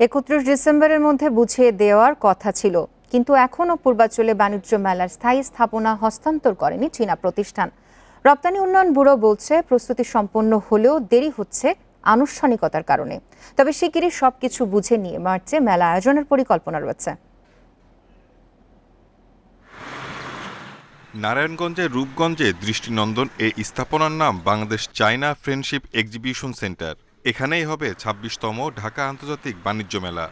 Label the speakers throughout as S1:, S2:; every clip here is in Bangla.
S1: একত্রিশ ডিসেম্বরের মধ্যে বুঝিয়ে দেওয়ার কথা ছিল। কিন্তু এখনও পূর্বাঞ্চলে বাণিজ্য মেলার স্থায়ী স্থাপনা হস্তান্তর করেনি চীনা প্রতিষ্ঠান। রপ্তানি উন্নয়ন ব্যুরো বলছে, প্রস্তুতি সম্পন্ন হলেও দেরি হচ্ছে আনুষ্ঠানিকতার কারণে। তবে শিগগিরই সবকিছু বুঝে নিয়ে মার্চে মেলা আয়োজনের পরিকল্পনা রয়েছে।
S2: নারায়ণগঞ্জের রূপগঞ্জে দৃষ্টিনন্দন এই স্থাপনার নাম Bangladesh China friendship exhibition centre. এখানেই হবে ছাব্বিশতম ঢাকা আন্তর্জাতিক বাণিজ্য মেলা।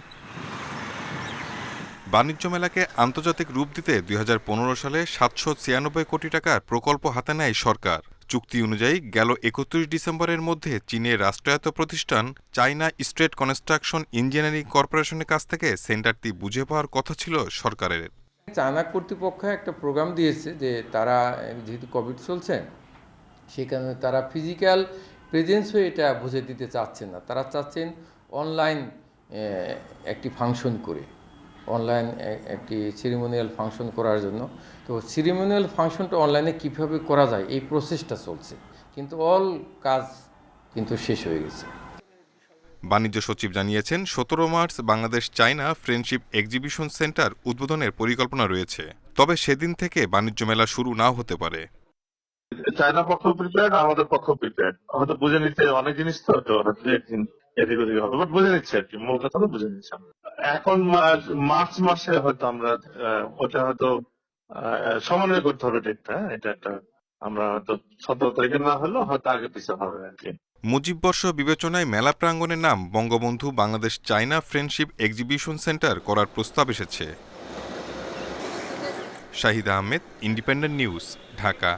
S2: বাণিজ্য মেলাকে আন্তর্জাতিক রূপ দিতে দু হাজার পনেরো সালে সাতশো ছিয়ানব্বই কোটি টাকার প্রকল্প হাতে নেয় সরকার। চুক্তি অনুযায়ী গেল একত্রিশ ডিসেম্বরের মধ্যে চীনের রাষ্ট্রায়ত্ত প্রতিষ্ঠান চায়না স্ট্রেট কনস্ট্রাকশন ইঞ্জিনিয়ারিং কর্পোরেশনের কাছ থেকে সেন্টারটি বুঝে পাওয়ার কথা ছিল সরকারের।
S3: চায়না কর্তৃপক্ষ একটা প্রোগ্রাম দিয়েছে যে তারা, যেহেতু কোভিড চলছে, সেখানে তারা ফিজিক্যাল প্রেজেন্স হয়ে এটা বুঝে দিতে চাচ্ছেন না। তারা চাচ্ছেন অনলাইন একটি ফাংশন করে। অনলাইন একটি সিরিমোনিয়াল ফাংশন করার জন্য। তো সিরিমোনিয়াল ফাংশনটা অনলাইনে কীভাবে করা যায়? এই প্রসেসটা চলছে। কিন্তু অল কাজ কিন্তু শেষ হয়ে গেছে।
S2: বাণিজ্য সচিব জানিয়েছেন, সতেরো March Bangladesh, China friendship exhibition centre উদ্বোধনের পরিকল্পনা রয়েছে। তবে সেদিন থেকে বাণিজ্য মেলা শুরু নাও হতে পারে।
S4: চায়না পক্ষ প্রিপেয়ার্ড আমাদের পক্ষ প্রিপেয়ার্ড আমাদের বুঝে নিতে অনেক জিনিস তো একদিন এদিক ওদিক হবে বাট বুঝে নিচ্ছে আর কি মূল কথা তো বুঝে নিচ্ছে এখন মার্চ মাসে হয়তো আমরা ওটা হয়তো সমন্বয় করতে হবে ডেটটা হ্যাঁ? এটা একটা আমরা হয়তো সতেরো তারিখে না হলেও হয়তো আগে পিছিয়ে হবে আর কি
S2: মুজিব বর্ষ বিবেচনায় মেলা প্রাঙ্গণের নাম Bangabandhu Bangladesh China friendship exhibition centre করার প্রস্তাব এসেছে। Shahid Ahmed, Independent News, Dhaka.